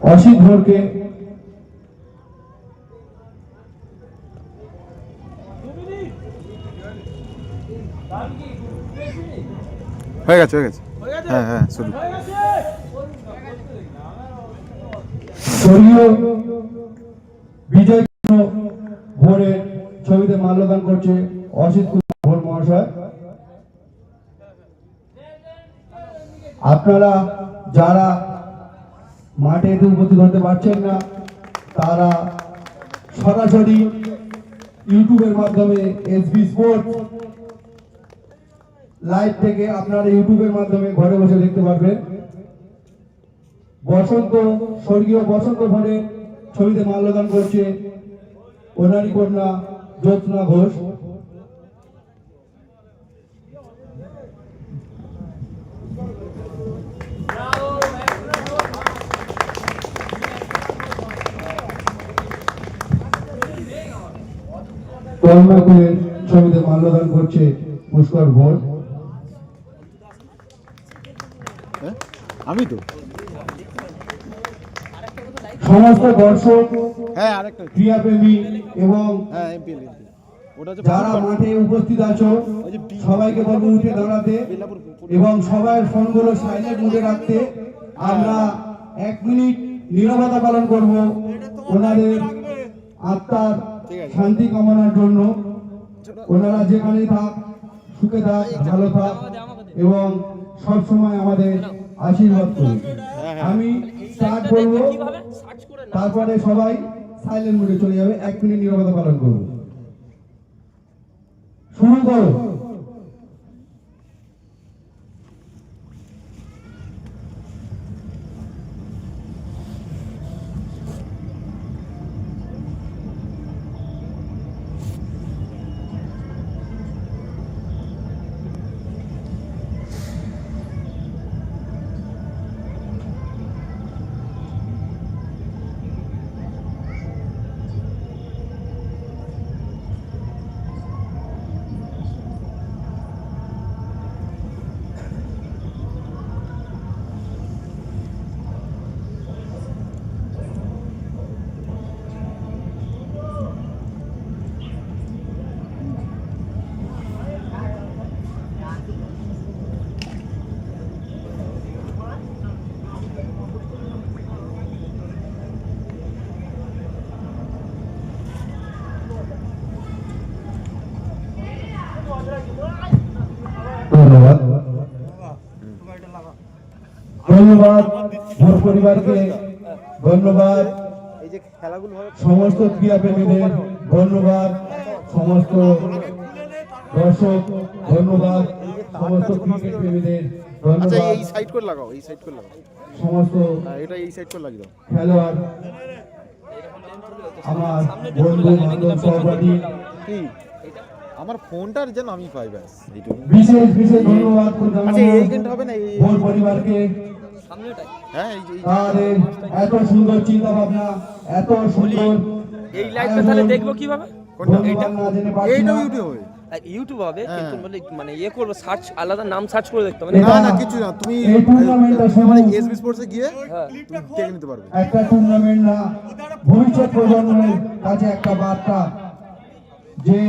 অসিত ভোরকে হয়ে গেছে হয়ে গেছে। হ্যাঁ হ্যাঁ শুরু। স্বর্গীয় বিজয় ভোরের ছবিতে মাল্যদান করছে অসিত কুমার ভোর মহাশয়। আপনারা যারা মাঠে উপস্থিত হতে পারছেন না। তারা সরাসরি ইউটিউবের মাধ্যমে এসবি স্পোর্টস লাইভ থেকে আপনারা ইউটিউবের মাধ্যমে ঘরে বসে দেখতে পারবেন। বসন্ত, স্বর্গীয় বসন্ত ভরে ছবিতে মাল্যদান করছে ওনারই কন্যা জ্যোৎস্না ঘোষ। কন্যাকুলের ছবিতে মাল্যদান করছে পুষ্কর ঘোষ হ্যাঁ? আমি তো। সমস্ত দর্শক হ্যাঁ আরেকটা। ক্রীড়াপ্রেমী এবং হ্যাঁ হচ্ছে যারা মাঠে উপস্থিত আছো সবাইকে বলব উঠে দাঁড়াতে এবং সবার ফোনগুলো সাইলেন্ট মুডে রাখতে আমরা এক মিনিট নীরবতা পালন করব। ওনাদের আত্মার শান্তি কামনার জন্য ওনারা যেখানেই থাক সুখে থাক ভালো থাক এবং সবসময় আমাদের আশীর্বাদ করুন। আমি স্টার্ট করব। তারপরে সবাই সাইলেন্ট মুডে চলে যাবে। এক মিনিট নিরবতা পালন করব শুরু করো। ধন্যবাদ ভোর পরিবারকে ধন্যবাদ এই যে খেলাগুলো হবে সমস্ত ক্রীড়াপ্রেমীদের ধন্যবাদ সমস্ত দর্শক ধন্যবাদ সমস্ত ক্রিকেট প্রেমীদের আচ্ছা ধন্যবাদ এই সাইড করে লাগাও এই সাইড করে লাগাও। সমস্ত হ্যাঁ এটা এই সাইড করে লাগিয়ে দাও। খেলোয়াড় আমার বন্ধু বান্ধব সহপাঠী। কি? আমার ফোনটার যেন আমি পাই ব্যাস বিশেষ বিশেষ ধন্যবাদ। আচ্ছা হবে না এই পরিবারকে হ্যাঁ এই যে এই- তাদের এত সুন্দর চিন্তা ভাবনা এত সুন্দর এই লাইভটা তাহলে দেখব কীভাবে কোনটা? ধন্যবাদ না জেনে পারছি এইটাও না। ইউটিউব হবে ইউটিউব হবে হ্যাঁ। কিন্তু মানে মানে ইয়ে করব সার্চ আলাদা নাম সার্চ করে দেখতে হবে না না কিছু না তুমি এই টুর্নামেন্টটা শুধু- মানে এসবি স্পোর্টসে গিয়ে হ্যাঁ। দেখে নিতে পারবে একটা টুর্নামেন্ট না ভবিষ্যৎ প্রজন্মের কাছে একটা বার্তা যে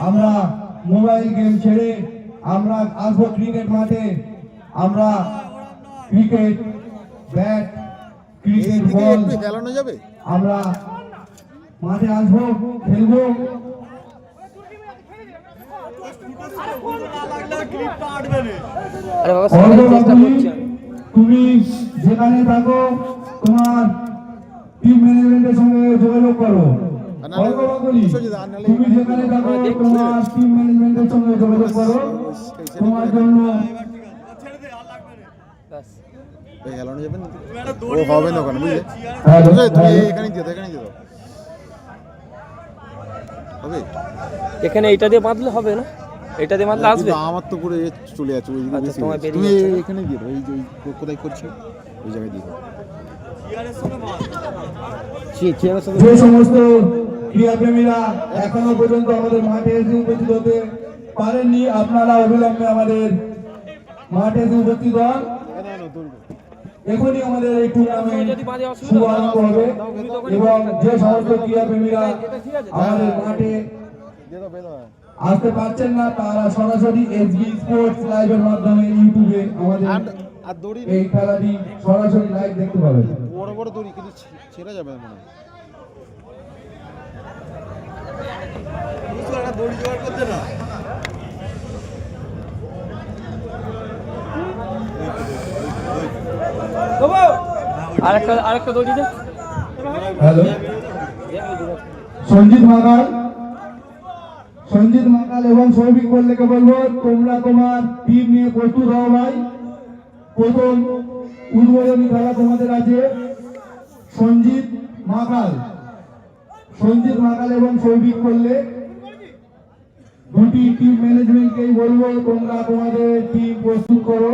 আমরা মোবাইল গেম ছেড়ে আমরা আসব ক্রিকেট মাঠে আমরা ক্রিকেট ব্যাট ক্রিকেট বল হেলানো যাবে? আমরা মাঠে আসব খেলব। তুমি যেখানে থাকো তোমার টিম ম্যানেজমেন্টের সঙ্গে যোগাযোগ করো। তুমি যেখানে থাকো তোমার টিম ম্যানেজমেন্টের সঙ্গে যোগাযোগ করো। তোমার জন্য হেলানো যাবে না ও হবে না ওখানে বুঝলে? বুঝলে তুমি। এখানে দিয়ে দাও এখানে দিয়ে দাও হবে? এখানে এটা দিয়ে বাঁধলে হবে না? এটা দিয়ে বাঁধলে আসবে? আমার তো পুরো চলে যাচ্ছে ওই আচ্ছা, তোমার তুমি এখানে দিয়ে দাও এই যে কোথায় করছি? ওই জায়গায় দিয়ে যে সমস্ত ক্রীড়াপ্রেমীরা এখনও পর্যন্ত আমাদের মাঠে এসে উপস্থিত হতে পারেননি আপনারা অবিলম্বে আমাদের মাঠে এসে উপস্থিত হন। এখনই আমাদের এই টুর্নামেন্ট শুভারম্ভ হবে এবং যে সমস্ত ক্রীড়াপ্রেমীরা আমাদের মাঠে দাও বেদা আসতে পারছেন না তারা সরাসরি এসবি স্পোর্টস লাইভের মাধ্যমে ইউটিউবে আমাদের দড়ি এই খেলাটি সরাসরি লাইভ দেখতে পাবেন। বড় বড় দড়ি কিন্তু ছেড়ে যাবে না মনে হয়। সঞ্জিত মাকাল। সঞ্জিত মাকাল এবং সৌভিক বললেকে বলব, তোমরা তোমার টিম নিয়ে প্রস্তুত হও ভাই। প্রথম উদ্বোধনী খেলা তোমাদের আছে। সঞ্জিত মাকাল। সঞ্জিত মাকাল এবং সৌভিক করলে দুটি টিম ম্যানেজমেন্টকেই বলব, তোমরা তোমাদের টিম প্রস্তুত করো।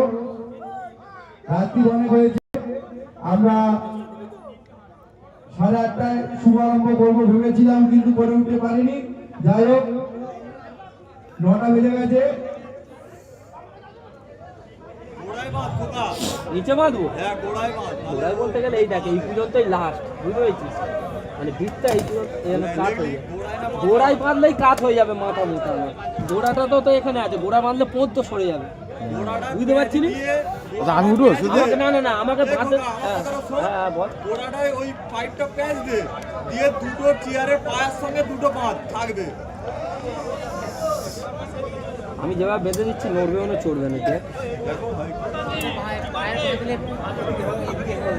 রাত্রি অনেক হয়েছে। আমরা সাড়ে আটটায় শুভারম্ভ করব ভেবেছিলাম কিন্তু করে উঠতে পারিনি। যাই হোক নটা বেজে গেছে। নিচে বাঁধবো? গোড়ায় বলতে গেলে এই দেখে এই পর্যন্তই লাস্ট বুঝতে পেরেছিস? মানে ভিতটা এই হয়ে যাবে গোড়ায় বাঁধলেই কাত হয়ে যাবে মাথা আমার গোড়াটা তো তো এখানে আছে গোড়া বাঁধলে পোদ তো সরে যাবে। বুঝতে পারছি নি? আমি উঠবো না না না আমাকে হ্যাঁ হ্যাঁ ওই পাইপটা প্যাঁচ দে দিয়ে দুটো চেয়ারের পায়ের সঙ্গে দুটো বাঁধ থাকবে আমি যেভাবে বেঁধে দিচ্ছি নড়বেও না চড়বে না দেখ।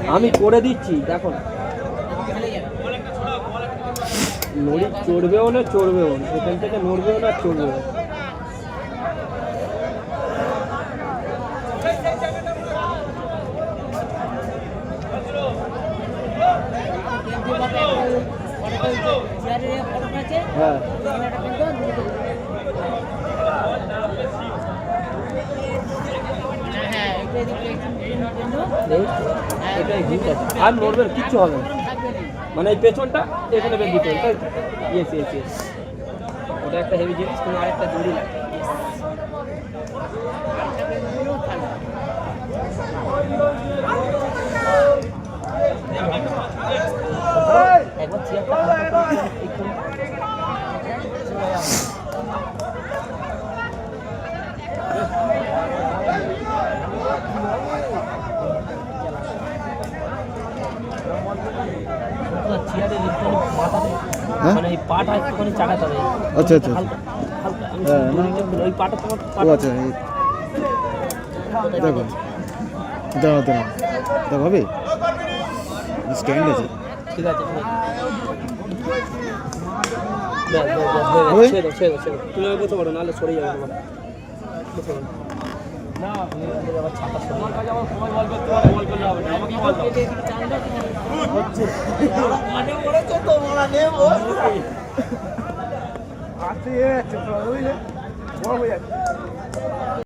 আমি করে দিচ্ছি দেখো নড়ি চড়বেও না চড়বেও না এখান থেকে নড়বেও না চড়বেও না। আছে আর নড়বে না, কিচ্ছু হবে না মানে এই পেছনটা এখানে বেঁধে দিতে হবে ইয়েস ইয়েস ইয়েস ওটা একটা হেভি জিনিস তুমি আরেকটা দড়ি লাগে মানে এই পাটা একটুখানি চাকাতে হবে আচ্ছা, আচ্ছা। হালকা হালকা আমি হ্যাঁ, শুধু দড়িটা খুলে- ওই পাটা তোমার ও পাটা আচ্ছা এই দেখো দাঁড়াও দাঁড়াও দেখো হবে স্ট্যান্ড আছে ঠিক আছে হয়ে? ছেড়ে দাও, ছেড়ে দাও, ছেড়ে। তুমি বসে পড়ো, নাহলে সরে যাবে তোমার। আছে